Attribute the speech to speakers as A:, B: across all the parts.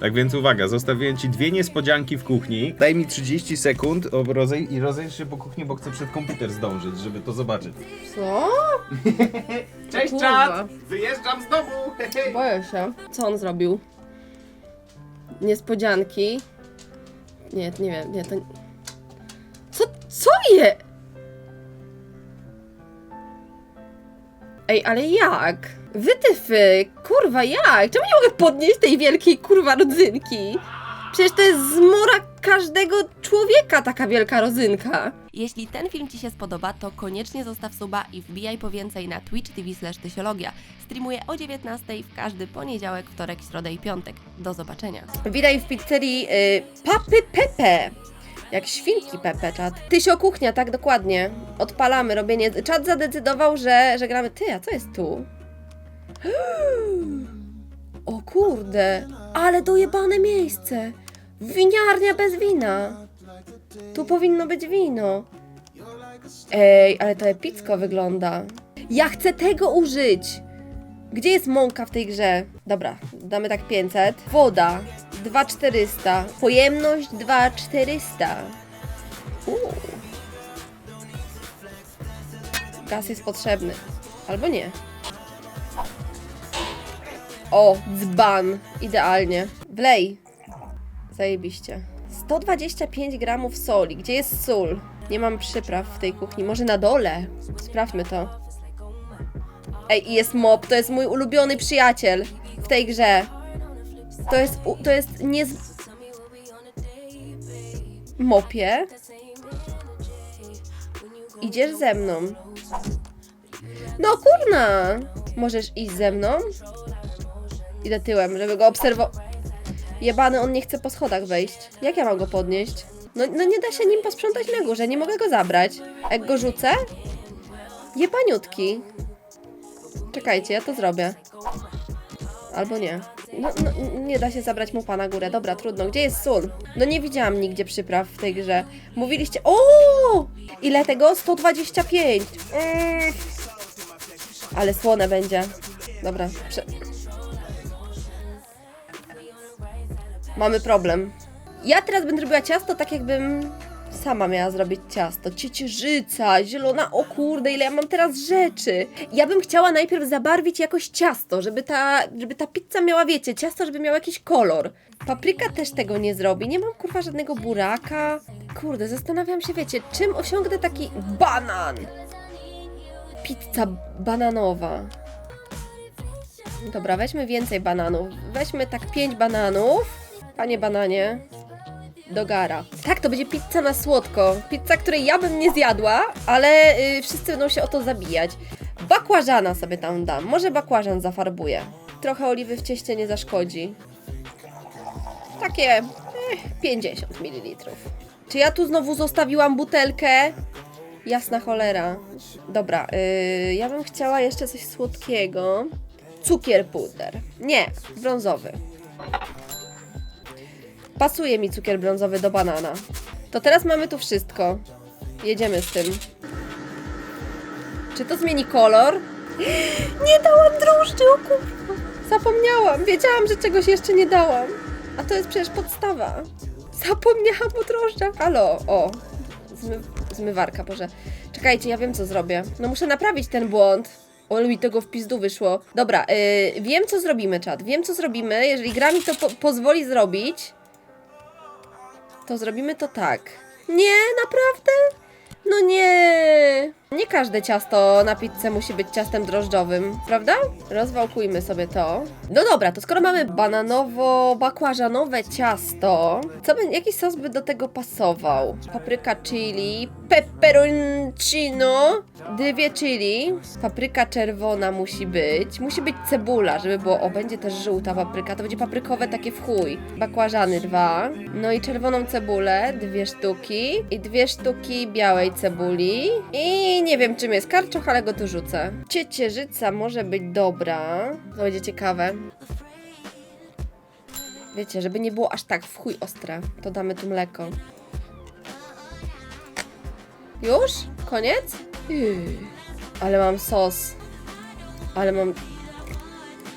A: Tak więc uwaga, zostawiłem ci dwie niespodzianki w kuchni. Daj mi 30 sekund o, rozej i rozejrz się po kuchni, bo chcę przed komputer zdążyć, żeby to zobaczyć.
B: Co?
A: Cześć
B: Kurwa.
A: czat! Wyjeżdżam z domu!
B: Boję się. Co on zrobił? Niespodzianki. Nie, nie wiem, nie, to... Co, co je? Ej, ale jak? Wytyfy, kurwa, jak? Czemu nie mogę podnieść tej wielkiej, kurwa, rodzynki? Przecież to jest zmora każdego człowieka, taka wielka rodzynka.
C: Jeśli ten film Ci się spodoba, to koniecznie zostaw suba i wbijaj po więcej na Twitch TV slash Tysiologia. Streamuję o 19 w każdy poniedziałek, wtorek, środę i piątek. Do zobaczenia.
B: Witaj w pizzerii y, Papy Pepe. Jak świnki Pepe, czat. Tysio kuchnia, tak dokładnie. Odpalamy robienie. Czat zadecydował, że, że gramy. Ty, a co jest tu? O kurde, ale dojebane miejsce. Winiarnia bez wina. Tu powinno być wino. Ej, ale to epicko wygląda. Ja chcę tego użyć. Gdzie jest mąka w tej grze? Dobra, damy tak 500. Woda 2400. Pojemność 2400. Uuu. Gaz jest potrzebny. Albo nie. O, dzban. Idealnie. Wlej. Zajebiście. 125 gramów soli. Gdzie jest sól? Nie mam przypraw w tej kuchni. Może na dole? Sprawdźmy to. Ej, i jest mop, to jest mój ulubiony przyjaciel w tej grze. To jest, to jest nie... Mopie? Idziesz ze mną. No kurna! Możesz iść ze mną? Idę tyłem, żeby go obserwować. Jebany, on nie chce po schodach wejść. Jak ja mam go podnieść? No, no nie da się nim posprzątać na górze, nie mogę go zabrać. Jak go rzucę? Jebaniutki. Czekajcie, ja to zrobię. Albo nie. No, no, nie da się zabrać mu pana górę. Dobra, trudno. Gdzie jest sól? No nie widziałam nigdzie przypraw w tej grze. Mówiliście... O! Ile tego? 125. Mm. Ale słone będzie. Dobra. Prze... Mamy problem. Ja teraz będę robiła ciasto tak jakbym sama miała zrobić ciasto. Ciecierzyca, zielona, o kurde, ile ja mam teraz rzeczy. Ja bym chciała najpierw zabarwić jakoś ciasto, żeby ta, żeby ta pizza miała, wiecie, ciasto, żeby miało jakiś kolor. Papryka też tego nie zrobi. Nie mam kurwa żadnego buraka. Kurde, zastanawiam się, wiecie, czym osiągnę taki banan. Pizza bananowa. Dobra, weźmy więcej bananów. Weźmy tak pięć bananów. Panie bananie, do gara. Tak, to będzie pizza na słodko. Pizza, której ja bym nie zjadła, ale y, wszyscy będą się o to zabijać. Bakłażana sobie tam dam. Może bakłażan zafarbuję. Trochę oliwy w cieście nie zaszkodzi. Takie eh, 50 ml. Czy ja tu znowu zostawiłam butelkę? Jasna cholera. Dobra, y, ja bym chciała jeszcze coś słodkiego. Cukier puder. Nie, brązowy. Pasuje mi cukier brązowy do banana. To teraz mamy tu wszystko. Jedziemy z tym. Czy to zmieni kolor? Nie dałam drożdży, o kurwa. Zapomniałam. Wiedziałam, że czegoś jeszcze nie dałam. A to jest przecież podstawa. Zapomniałam o drożdżach. Halo, o. Zmy, zmywarka, Boże. Czekajcie, ja wiem co zrobię. No muszę naprawić ten błąd. O, mi tego w pizdu wyszło. Dobra, yy, wiem co zrobimy, czat. Wiem co zrobimy. Jeżeli gra mi to po pozwoli zrobić, to zrobimy to tak. Nie, naprawdę? No nie. Nie każde ciasto na pizzę musi być ciastem drożdżowym, prawda? Rozwałkujmy sobie to. No dobra, to skoro mamy bananowo-bakłażanowe ciasto, co by, jaki sos by do tego pasował? Papryka chili, pepperoncino, dwie chili, papryka czerwona musi być, musi być cebula, żeby było, o, będzie też żółta papryka, to będzie paprykowe takie w chuj. Bakłażany dwa, no i czerwoną cebulę, dwie sztuki i dwie sztuki białej cebuli i nie wiem czym jest karczoch, ale go tu rzucę. Ciecierzyca może być dobra, to będzie ciekawe. Wiecie, żeby nie było aż tak w chuj ostre, to damy tu mleko. Już? Koniec? Yy. Ale mam sos. Ale mam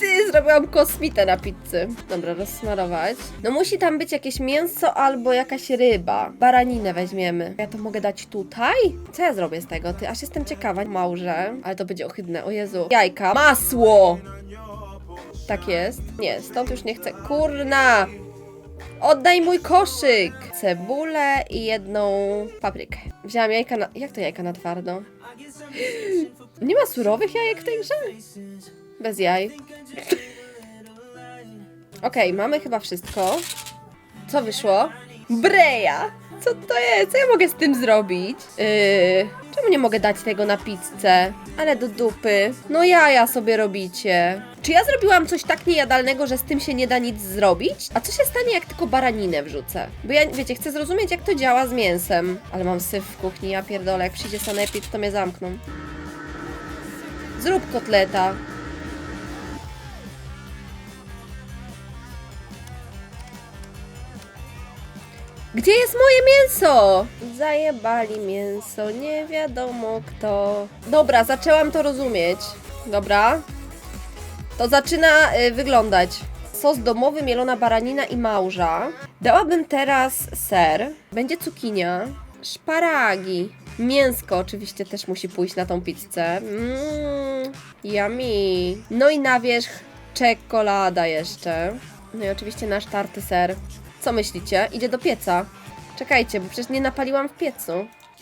B: Ty, zrobiłam kosmitę na pizzy. Dobra, rozsmarować. No musi tam być jakieś mięso albo jakaś ryba. Baraninę weźmiemy. Ja to mogę dać tutaj? Co ja zrobię z tego? Ty, aż jestem ciekawa. Małże, ale to będzie ohydne, o Jezu. Jajka. Masło! Tak jest. Nie, stąd już nie chcę. Kurna! Oddaj mój koszyk! Cebulę i jedną paprykę. Wzięłam jajka na... Jak to jajka na twardo? Nie ma surowych jajek w tej grze? Bez jaj. Okej, mamy chyba wszystko. Co wyszło? Breja! Co to jest? Co ja mogę z tym zrobić? Yy, czemu nie mogę dać tego na pizzę? Ale do dupy. No jaja sobie robicie. Czy ja zrobiłam coś tak niejadalnego, że z tym się nie da nic zrobić? A co się stanie, jak tylko baraninę wrzucę? Bo ja, wiecie, chcę zrozumieć, jak to działa z mięsem. Ale mam syf w kuchni, ja pierdolę. Jak przyjdzie sanepid, to mnie zamkną. Zrób kotleta. Gdzie jest moje mięso? Zajebali mięso, nie wiadomo kto. Dobra, zaczęłam to rozumieć. Dobra. To zaczyna y, wyglądać. Sos domowy, mielona baranina i małża. Dałabym teraz ser. Będzie cukinia. Szparagi. Mięsko oczywiście też musi pójść na tą pizzę. Mmm, yummy. No i na wierzch czekolada jeszcze. No i oczywiście nasz tarty ser. Co myślicie? Idzie do pieca. Czekajcie, bo przecież nie napaliłam w piecu.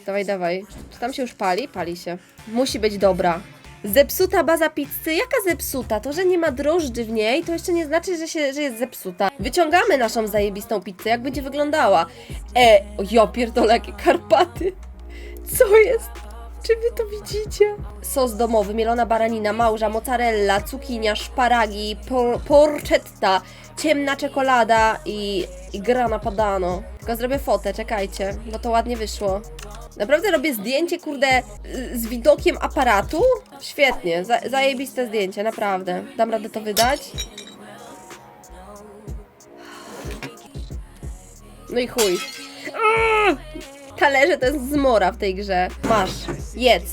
B: Dawaj, dawaj. Czy tam się już pali? Pali się. Musi być dobra. Zepsuta baza pizzy? Jaka zepsuta? To, że nie ma drożdży w niej, to jeszcze nie znaczy, że, się, że jest zepsuta. Wyciągamy naszą zajebistą pizzę, jak będzie wyglądała. E, o ja pierdolę, jakie Karpaty. Co jest? Czy wy to widzicie? Sos domowy, mielona baranina, małża, mozzarella, cukinia, szparagi, por porchetta, ciemna czekolada i, i grana padano. Tylko zrobię fotę, czekajcie, bo to ładnie wyszło. Naprawdę robię zdjęcie, kurde, z widokiem aparatu? Świetnie, za zajebiste zdjęcie, naprawdę. Dam radę to wydać? No i chuj. Mm! Talerze to jest zmora w tej grze. Masz, jedz.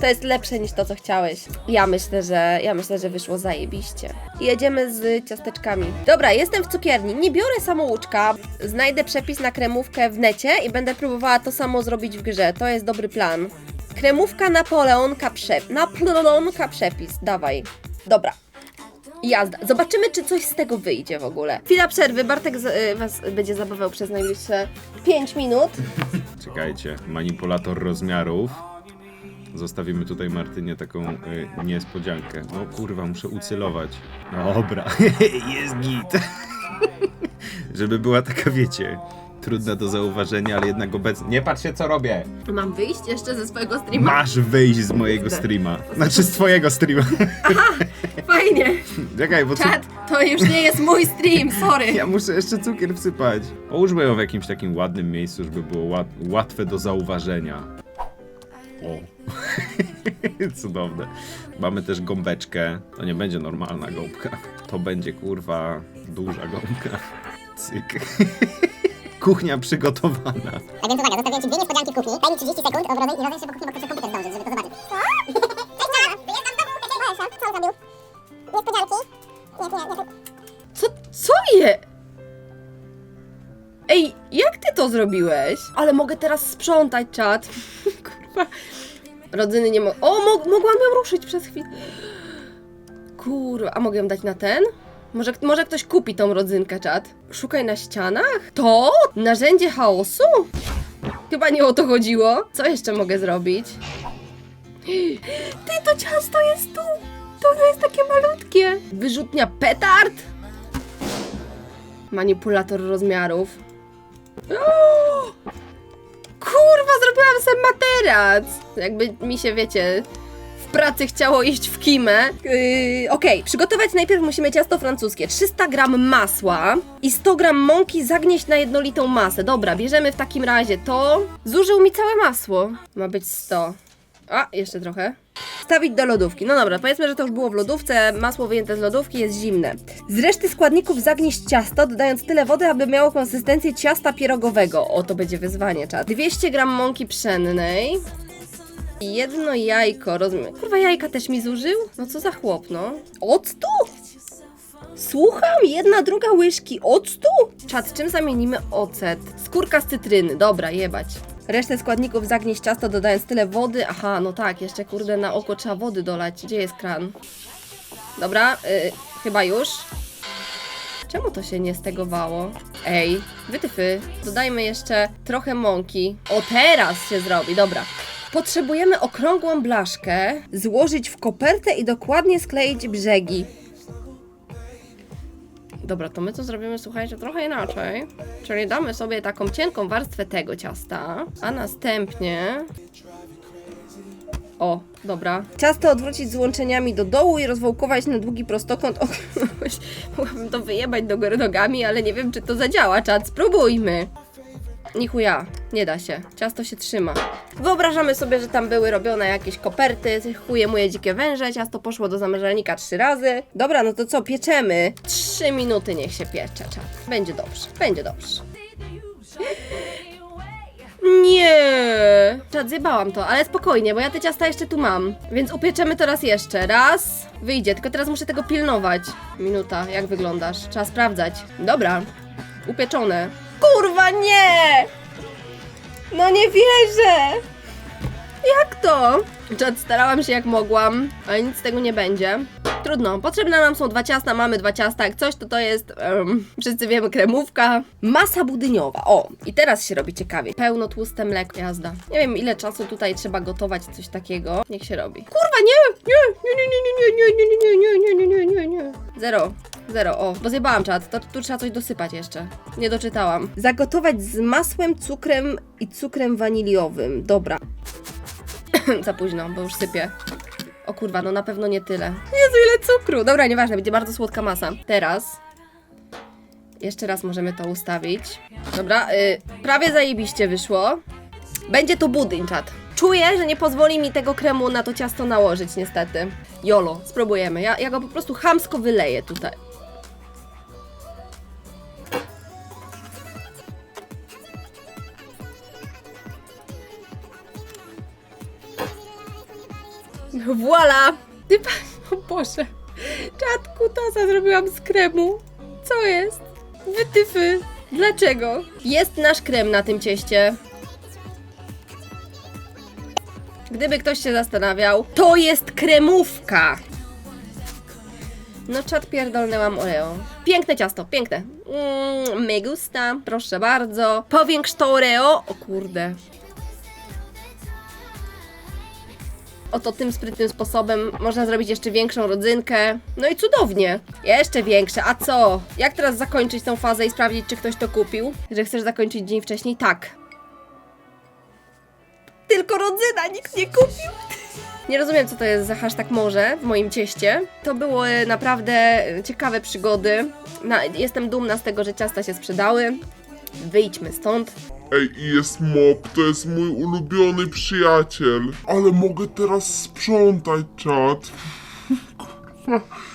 B: To jest lepsze niż to, co chciałeś. Ja myślę, że ja myślę, że wyszło zajebiście. Jedziemy z ciasteczkami. Dobra, jestem w cukierni. Nie biorę samouczka. Znajdę przepis na kremówkę w necie i będę próbowała to samo zrobić w grze. To jest dobry plan. Kremówka Napoleonka. Napoleonka przepis. Dawaj. Dobra. Jazda. Zobaczymy, czy coś z tego wyjdzie w ogóle. Chwila przerwy. Bartek z, y, Was będzie zabawiał przez najbliższe 5 minut.
A: Czekajcie, manipulator rozmiarów. Zostawimy tutaj Martynie taką y, niespodziankę. No kurwa, muszę ucylować. Dobra, jest git. Żeby była taka, wiecie, trudna do zauważenia, ale jednak obecnie. Nie patrzcie, co robię!
B: Mam wyjść jeszcze ze swojego streama?
A: Masz wyjść z mojego streama. Znaczy z twojego streama.
B: Fajnie.
A: Czekaj, bo cu-
B: Czad, to już nie jest mój stream, sorry.
A: ja muszę jeszcze cukier wsypać. Połóżmy ją w jakimś takim ładnym miejscu, żeby było łat- łatwe do zauważenia. O. Cudowne. Mamy też gąbeczkę. To nie będzie normalna gąbka. To będzie kurwa duża gąbka. Cyk. Kuchnia przygotowana.
D: Więc uwaga, zostawiłem Ci dwie niespodzianki w kuchni. Daj mi 30 sekund, obrodzę i rozejrzyj się po kuchni, bo chcę komputer zdążyć, żeby to zobaczyć. Co? Cześć, Nara! Wyjeżdżam z domu! Cześć, Co on zrobił? Niespodzianki? Nie, nie, nie.
B: Co, co je? Ej, jak ty to zrobiłeś? Ale mogę teraz sprzątać czat. Kurwa. Rodzyny nie mogą. O, mo mogłam ją ruszyć przez chwilę. Kurwa, a mogę ją dać na ten? Może, może ktoś kupi tą rodzynkę, czat? Szukaj na ścianach? To? Narzędzie chaosu? Chyba nie o to chodziło. Co jeszcze mogę zrobić? Ty, to ciasto jest tu! To jest takie malutkie. Wyrzutnia petard? Manipulator rozmiarów. Kurwa, zrobiłam sobie materac! Jakby mi się, wiecie, pracy chciało iść w kimę. Yy, Okej, przygotować najpierw musimy ciasto francuskie. 300 gram masła i 100 gram mąki zagnieść na jednolitą masę. Dobra, bierzemy w takim razie to. Zużył mi całe masło. Ma być 100. A, jeszcze trochę. Stawić do lodówki. No dobra, powiedzmy, że to już było w lodówce, masło wyjęte z lodówki jest zimne. Z reszty składników zagnieść ciasto, dodając tyle wody, aby miało konsystencję ciasta pierogowego. O, to będzie wyzwanie, czat. 200 gram mąki pszennej. Jedno jajko, rozumiem. Kurwa, jajka też mi zużył? No co za chłop, no. Octu? Słucham, jedna, druga łyżki octu? Czad, czym zamienimy ocet? Skórka z cytryny, dobra, jebać. Resztę składników zagnieść ciasto dodając tyle wody. Aha, no tak, jeszcze kurde na oko trzeba wody dolać. Gdzie jest kran? Dobra, y, chyba już. Czemu to się nie stegowało? Ej, wytyfy. Dodajmy jeszcze trochę mąki. O, teraz się zrobi, dobra. Potrzebujemy okrągłą blaszkę, złożyć w kopertę i dokładnie skleić brzegi. Dobra, to my to zrobimy, słuchajcie, trochę inaczej. Czyli damy sobie taką cienką warstwę tego ciasta, a następnie... O, dobra. Ciasto odwrócić z łączeniami do dołu i rozwałkować na długi prostokąt. O, mogłabym to wyjebać do góry nogami, ale nie wiem, czy to zadziała. Czad, spróbujmy. Nichuja, nie da się. Ciasto się trzyma. Wyobrażamy sobie, że tam były robione jakieś koperty, chuje moje dzikie węże, ciasto poszło do zamrażalnika trzy razy. Dobra, no to co, pieczemy? Trzy minuty niech się piecze, czad. Będzie dobrze, będzie dobrze. Nie! Czad, zjebałam to, ale spokojnie, bo ja te ciasta jeszcze tu mam. Więc upieczemy to raz jeszcze. Raz, wyjdzie, tylko teraz muszę tego pilnować. Minuta, jak wyglądasz? Trzeba sprawdzać. Dobra, upieczone. Kurwa, nie! No nie wierzę! Jak to? Czad, starałam się jak mogłam, ale nic z tego nie będzie. Trudno, potrzebne nam są dwa ciasta, mamy dwa ciasta, jak coś to to jest, wszyscy wiemy, kremówka. Masa budyniowa, o, i teraz się robi ciekawie. Pełno tłuste mleko, jazda. Nie wiem ile czasu tutaj trzeba gotować coś takiego, niech się robi. Kurwa, nie, nie, nie, nie, nie, nie, nie, nie, nie, nie, nie, nie, nie, nie. Zero. Zero, o, bo zjebałam czat, to tu trzeba coś dosypać jeszcze. Nie doczytałam. Zagotować z masłem, cukrem i cukrem waniliowym. Dobra. Za późno, bo już sypię. O kurwa, no na pewno nie tyle. Jezu, ile cukru! Dobra, nieważne, będzie bardzo słodka masa. Teraz jeszcze raz możemy to ustawić. Dobra, y, prawie zajebiście wyszło. Będzie to budyń, czat. Czuję, że nie pozwoli mi tego kremu na to ciasto nałożyć, niestety. Jolo, spróbujemy. Ja, ja go po prostu chamsko wyleję tutaj. Voila! Ty pa... O Boże. Czad kutasa zrobiłam z kremu. Co jest? Wytyfy. Dlaczego? Jest nasz krem na tym cieście. Gdyby ktoś się zastanawiał, to jest kremówka. No czad pierdolnęłam Oreo. Piękne ciasto, piękne. Mm, me gusta, proszę bardzo. Powiększ to Oreo. O kurde. Oto tym sprytnym sposobem można zrobić jeszcze większą rodzynkę. No i cudownie. Jeszcze większe. A co? Jak teraz zakończyć tą fazę i sprawdzić, czy ktoś to kupił? Że chcesz zakończyć dzień wcześniej? Tak. Tylko rodzyna, nikt nie kupił. Nie rozumiem, co to jest za hashtag morze w moim cieście. To były naprawdę e, ciekawe przygody. Na, jestem dumna z tego, że ciasta się sprzedały. Wyjdźmy stąd.
E: Ej, i jest mop, to jest mój ulubiony przyjaciel. Ale mogę teraz sprzątać, czat. Kurwa.